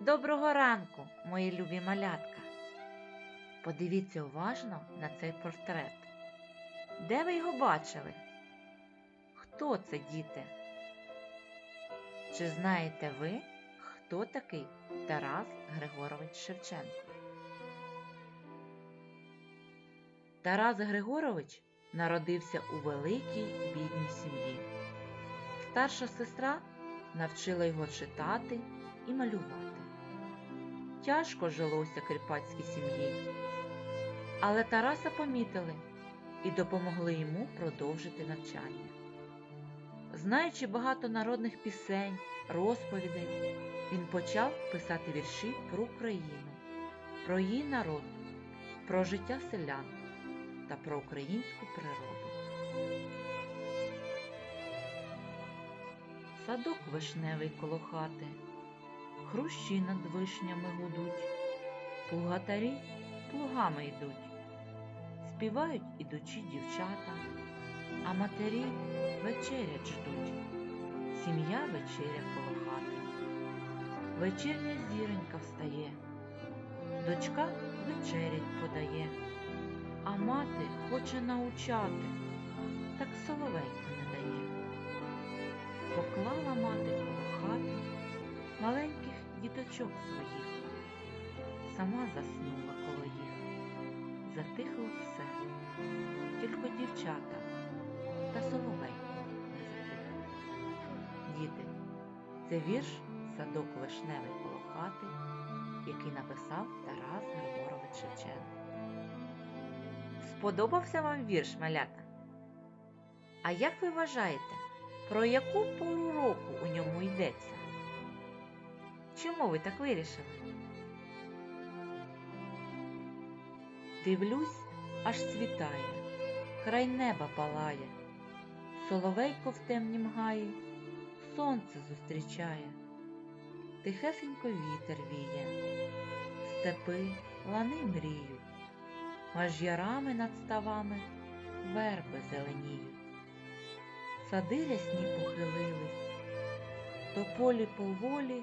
Доброго ранку, мої любі малятка. Подивіться уважно на цей портрет. Де ви його бачили? Хто це, діти? Чи знаєте ви, хто такий Тарас Григорович Шевченко? Тарас Григорович народився у великій бідній сім'ї. Старша сестра навчила його читати і малювати. Тяжко жилося кріпацькій сім'ї, але Тараса помітили і допомогли йому продовжити навчання. Знаючи багато народних пісень, розповідей, він почав писати вірші про Україну, про її народ, про життя селян та про українську природу. Садок вишневий коло хати, хрущі над вишнями гудуть, плугатарі плугами йдуть, співають ідучі дівчата, а матері вечерять ждуть, сім'я вечеря коло хати. Вечірня зіронька встає, дочка вечерять подає, а мати хоче научати, так соловейко не дає. Поклала мати коло хати маленьких діточок своїх, сама заснула коло їх, затихло все, тільки дівчата та соловейко не затихли. Діти, це вірш Садок вишневий коло хати, який написав Тарас Григорович Шевченко. Сподобався вам вірш, малята? А як ви вважаєте, про яку пору року у ньому йдеться? Чому ви так вирішили? Дивлюсь, аж світає, край неба палає, соловейко в темнім гаї, сонце зустрічає, тихесенько вітер віє, степи, лани мріють, аж ярами над ставами верби зеленіють. Сади рясні похилились, то полі поволі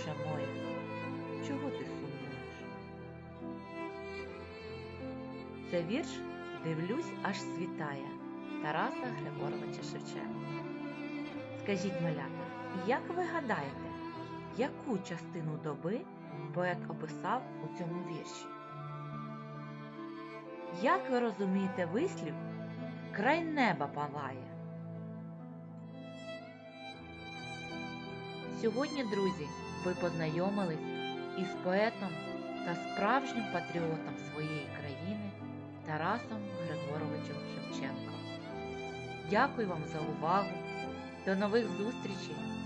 душа моя, чого ти сумуєш? Це вірш Дивлюсь, аж світає Тараса Григоровича Шевченка. Скажіть, малята, як ви гадаєте, яку частину доби поет описав у цьому вірші? Як ви розумієте вислів край неба палає? Сьогодні, друзі, ви познайомились із поетом та справжнім патріотом своєї країни Тарасом Григоровичем Шевченком. Дякую вам за увагу. До нових зустрічей!